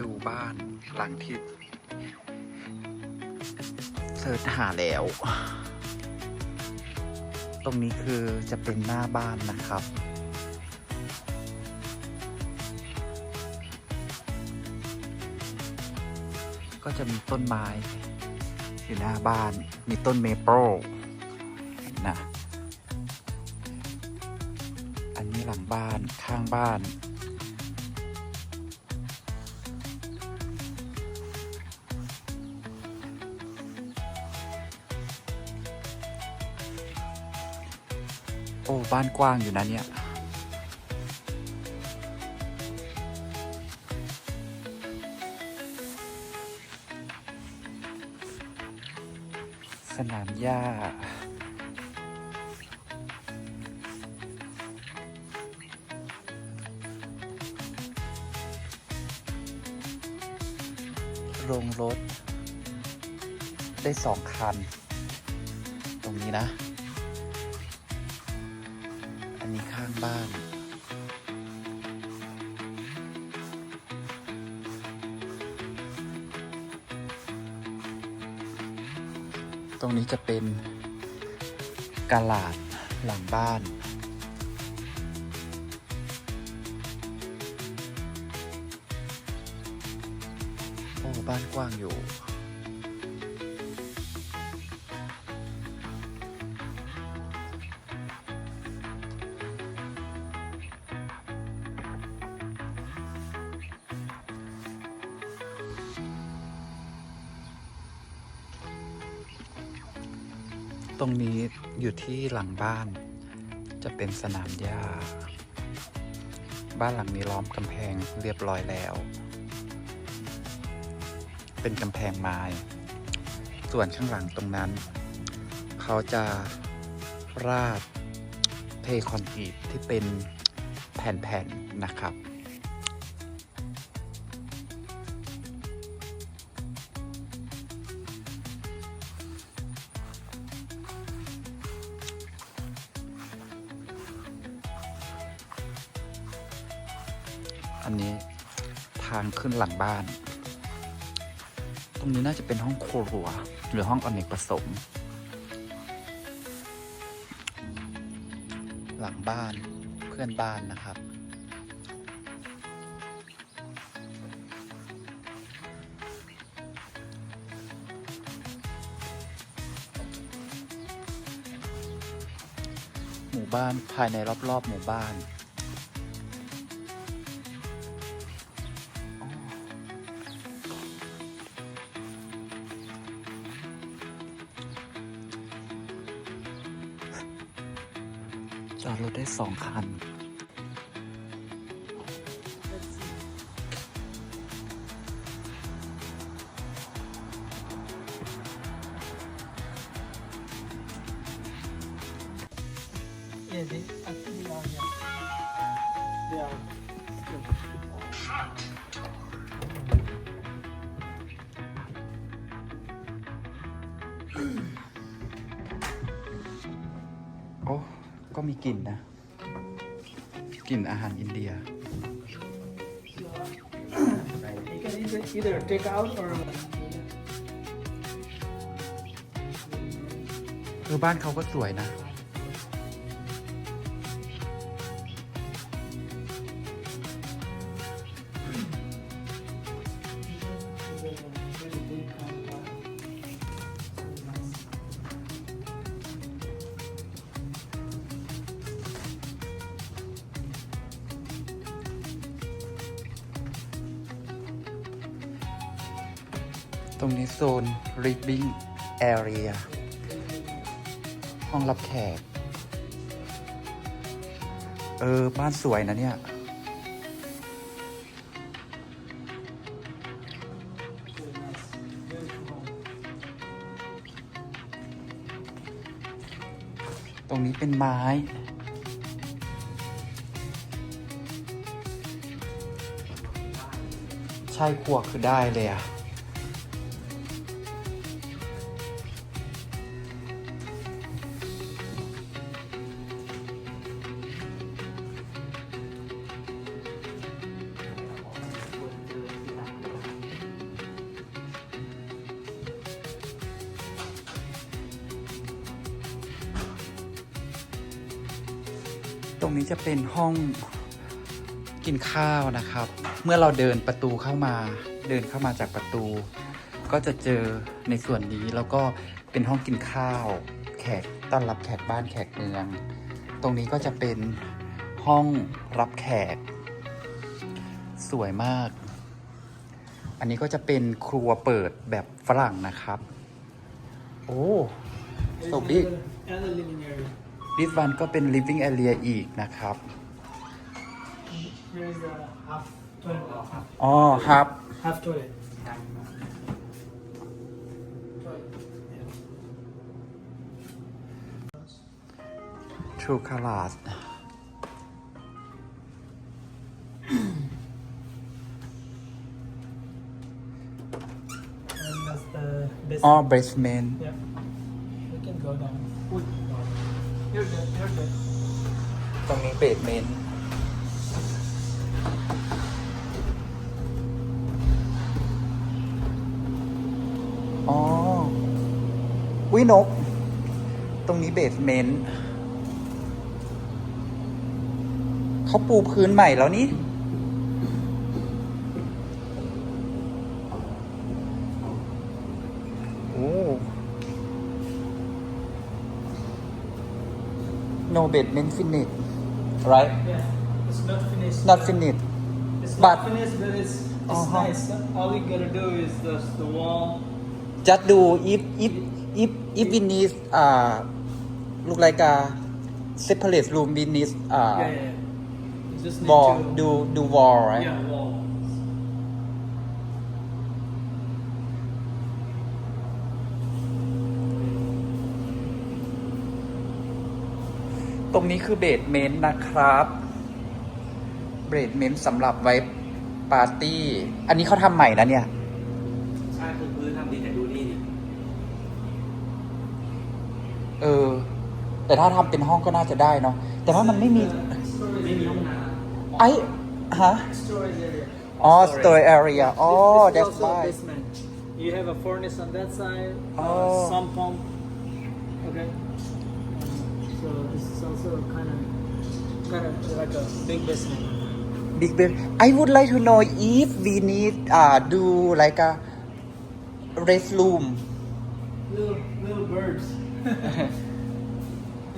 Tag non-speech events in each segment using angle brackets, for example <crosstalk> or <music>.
ดูบ้านหลังที่เสิร์ชหาแล้ว ตรงนี้คือจะเป็นหน้าบ้านนะครับ ก็จะมีต้นไม้อยู่หน้าบ้าน มีต้นเมเปิลนะ อันนี้หลังบ้านข้างบ้าน โอ้ บ้านกว้างอยู่นะเนี่ย สนามหญ้าโรงรถ ได้สองคัน ตรงนี้นะ อันนี้ข้างบ้าน ตรงนี้จะเป็นกาลาดหลังบ้านโอ้บ้านกว้างอยู่ ตรงนี้อยู่ที่หลังบ้าน จะเป็นสนามหญ้า บ้านหลังนี้ล้อมกำแพงเรียบร้อยแล้ว เป็นกำแพงไม้ ส่วนข้างหลังตรงนั้น เขาจะราดเทคอนกรีตที่เป็นแผ่นๆนะครับ อันนี้ทางขึ้นหลังบ้าน ตรงนี้น่าจะเป็นห้องครัว หรือห้องอเนกประสงค์หลังบ้านเพื่อนบ้านนะครับ หมู่บ้านภายในรอบๆหมู่บ้าน จอดรถได้สองคัน Yeah, they, I think they are here. They are. มีกลิ่นนะ กลิ่นอาหารอินเดีย You can either, either take out or คือบ้านเขาก็สวยนะ ตรงนี้โซน living area ห้องรับแขก เออ บ้านสวยนะเนี่ย ตรงนี้เป็นไม้ใช่ครัวคือได้เลยอะ ตรงนี้จะเป็นห้องกินข้าวนะครับ เมื่อเราเดินประตูเข้ามา เดินเข้ามาจากประตู ก็จะเจอในส่วนนี้แล้วก็เป็นห้องกินข้าว แขกต้อนรับแขกบ้านแขกเมือง ตรงนี้ก็จะเป็นห้องรับแขก สวยมาก อันนี้ก็จะเป็นครัวเปิดแบบฝรั่งนะครับ โอ้ so big. and the living area. This one ก็เป็น living area อีกนะครับ Here is the half toilet. Half, อ๋อครับ half toilet. Toilet. Yeah. True Colors And that's the basement. อ๋อ basement Yeah. We can go down. ตรงนี้เบสเมนอ๋อวินก ตรงนี้เบสเมนต์เขาปูพื้นใหม่แล้วนี่ no basement finish right Yeah. It's not finished. not finished It's but- not finished, but it's it's Uh-huh. nice. All we gotta do is just the wall. just do if if if if we need uh look like a separate room we need uh yeah, yeah. You just need wall to. do do wall right Yeah, wall. ตรงนี้คือเบสเมนต์นะครับ เบสเมนต์สำหรับไว้ปาร์ตี้ อันนี้เขาทำใหม่นะเนี่ย ใช่คือพื้นทำดีแต่ดูนี่ดิเออ แต่ถ้าทำเป็นห้องก็น่าจะได้เนาะ แต่ว่ามันไม่มี Storage ไม่มีห้องน้ไอ้ฮะ Storage area. อ๋อ store area อ๋อ This- this that's is also why basement. You have a furnace on that side. Oh. Uh, some pump. Okay. So this is also kind of kind of like a big basement. big bed I would like to know if we need uh do like a restroom Little little birds. <laughs>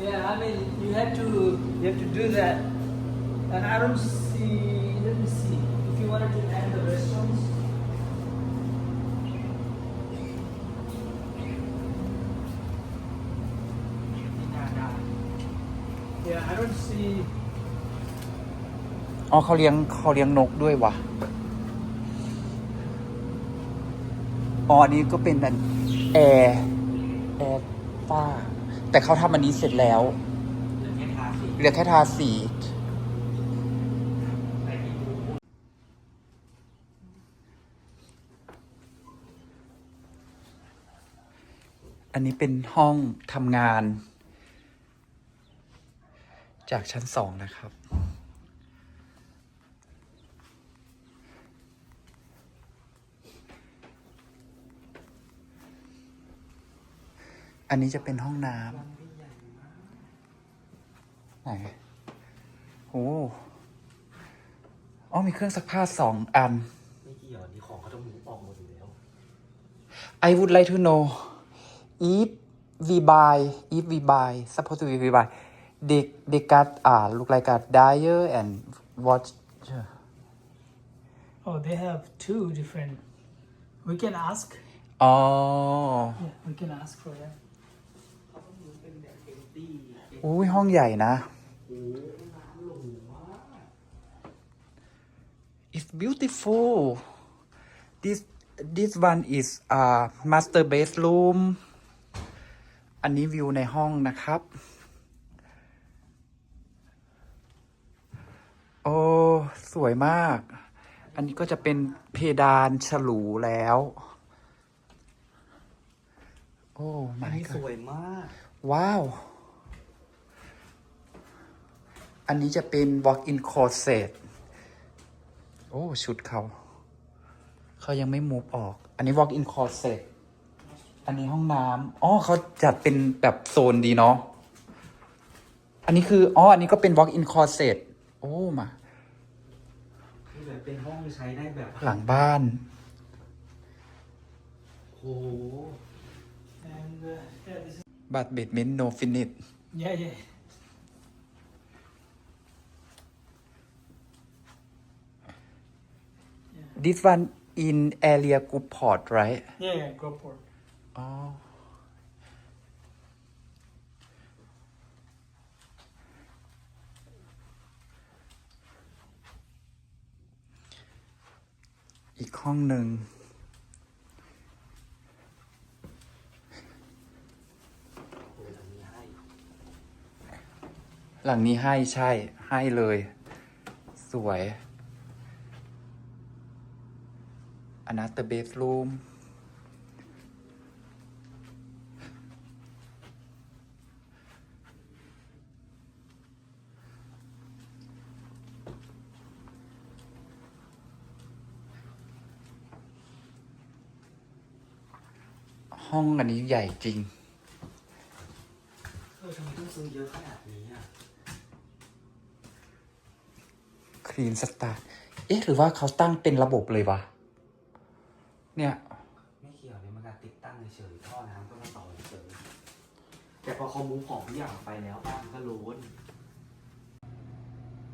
yeah, I mean you have to you have to do that. And I don't see. Let me see. If you wanted to add the restrooms. Yeah, I don't see. อ๋อเขาเลี้ยงเขาเลี้ยงนกด้วยวะอ๋ออันนี้ก็เป็นอันแอร์แอร์ฟ้า แต่เขาทำอันนี้เสร็จแล้วำเหลือแค่ทาสีเหลือแค่ทาสีแต่ที่ดูอันนี้เป็นห้องทำงาน จากชั้นสองนะครับ อันนี้จะเป็นห้องน้ำไหนโอ้อ๋อมีเครื่องซักผ้าสองอัน ไม่เกี่ยวนี่ของเขาต้องมูออกหมดอยู่แล้ว I would like to know if we buy if we buy supposed to be we buy they they got uh look like a dryer and watch Oh, they have two different. We can ask. อ๋อ Yeah, we can ask for that. เขาต้องมูเป็นแบบเอ็มตี้อุ้ยห้องใหญ่นะโอ้น้ำหลงมาก it's beautiful this this one is a master bedroom อันนี้วิวในห้องนะครับ อ้ สวยมาก อันนี้ก็จะเป็นเพดานฉลูแล้ว โอ้อัน my นี้ส god วยมาก ว้าว อันนี้จะเป็น walk-in closet โอ้ ชุดเขา เขายังไม่มูฟออก อันนี้ walk-in closet อันนี้ห้องน้ำอ๋อเขาจัดเป็นแบบโซนดีเนาะ อันนี้คือ อ๋อ อันนี้ก็เป็น walk in closet โอ้มาคือแบบเป็นห้องใช้ได้แบบหลังบ้าน โอ้โห And uh, yeah, this is, บัตรเบดเมนต์ no finish yeah, yeah. this one in area group port right Yeah, yeah, go for it. อ๋อ อีกห้องหนึ่งโอ้ยอันนี้ให้หลังนี้ให้ใช่ ให้เลย สวย another bedroom ห้องอันนี้ใหญ่จริง เออทำไมต้องซื้อเยอะขนาดนี้อะคลีนสตาร์เอ๊ะ หรือว่าเขาตั้งเป็นระบบเลยวะ เนี่ย ไม่เกี่ยวเลยมันการติดตั้งเฉยๆท่อน้ำก็มาต่อเฉยๆแต่พอเขามูฟของทุกอย่างไปแล้วบ้านมันก็โล้น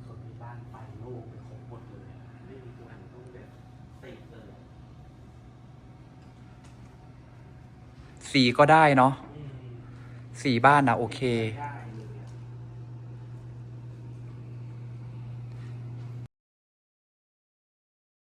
ส่วนที่บ้านไฟโล่งเป็นของหมดเลยอะไม่มีตัวไหนต้องแบบติดเลย สีก็ได้เนาะสีบ้านนะโอเค